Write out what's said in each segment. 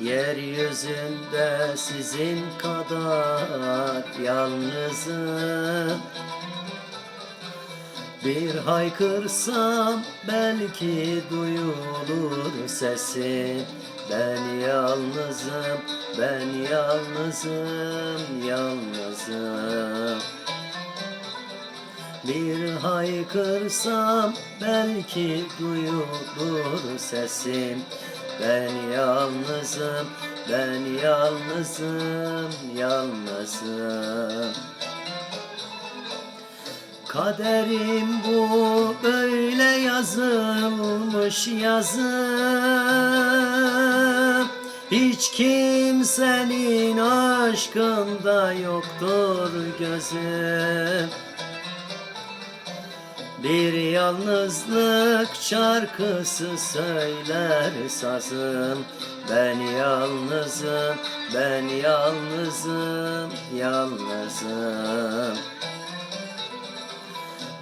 Yeryüzünde sizin kadar yalnızım. Bir haykırsam belki duyulur sesim Ben yalnızım, ben yalnızım, yalnızım. Bir haykırsam belki duyulur sesim Ben yalnızım, ben yalnızım, yalnızım. Kaderim bu böyle yazılmış yazım. Hiç kimsenin aşkında yoktur gözüm bir yalnızlık şarkısı söyler sazım. Ben yalnızım, ben yalnızım, yalnızım.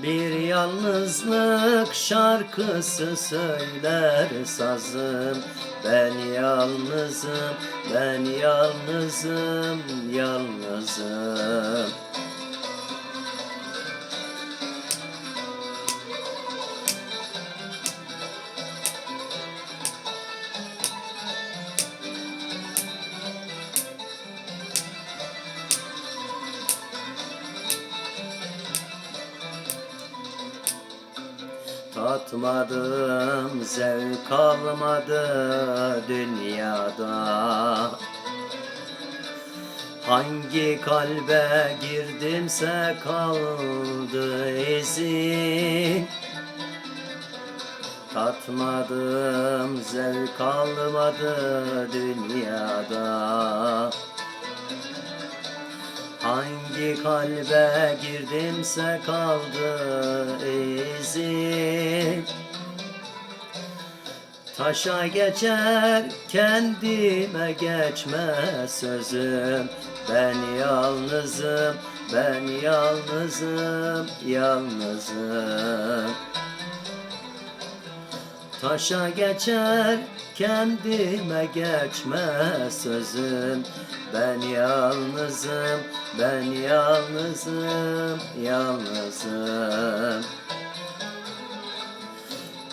Bir yalnızlık şarkısı söyler sazım. Ben yalnızım, ben yalnızım, yalnızım Tatmadım, zevk almadı dünyada. Hangi kalbe girdimse kaldı izin. Tatmadım, zevk almadı dünyada. Hangi kalbe girdimse kaldı izin Taşa geçer kendime geçme sözüm. Ben yalnızım, ben yalnızım, yalnızım. Taşa geçer kendime geçme sözüm. Ben yalnızım, ben yalnızım, yalnızım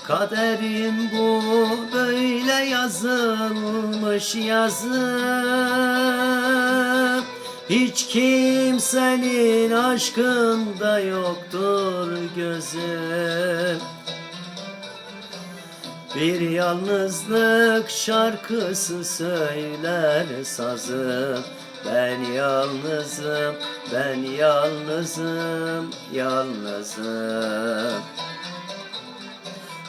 Kaderim bu böyle yazılmış yazım Hiç kimsenin aşkında yoktur gözüm bir yalnızlık şarkısı söyler sazım Ben yalnızım, ben yalnızım, yalnızım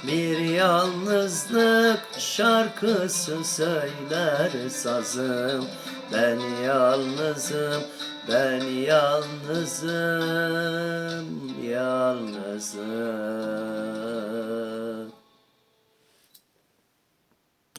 Bir yalnızlık şarkısı söyler sazım. Ben yalnızım, ben yalnızım, yalnızım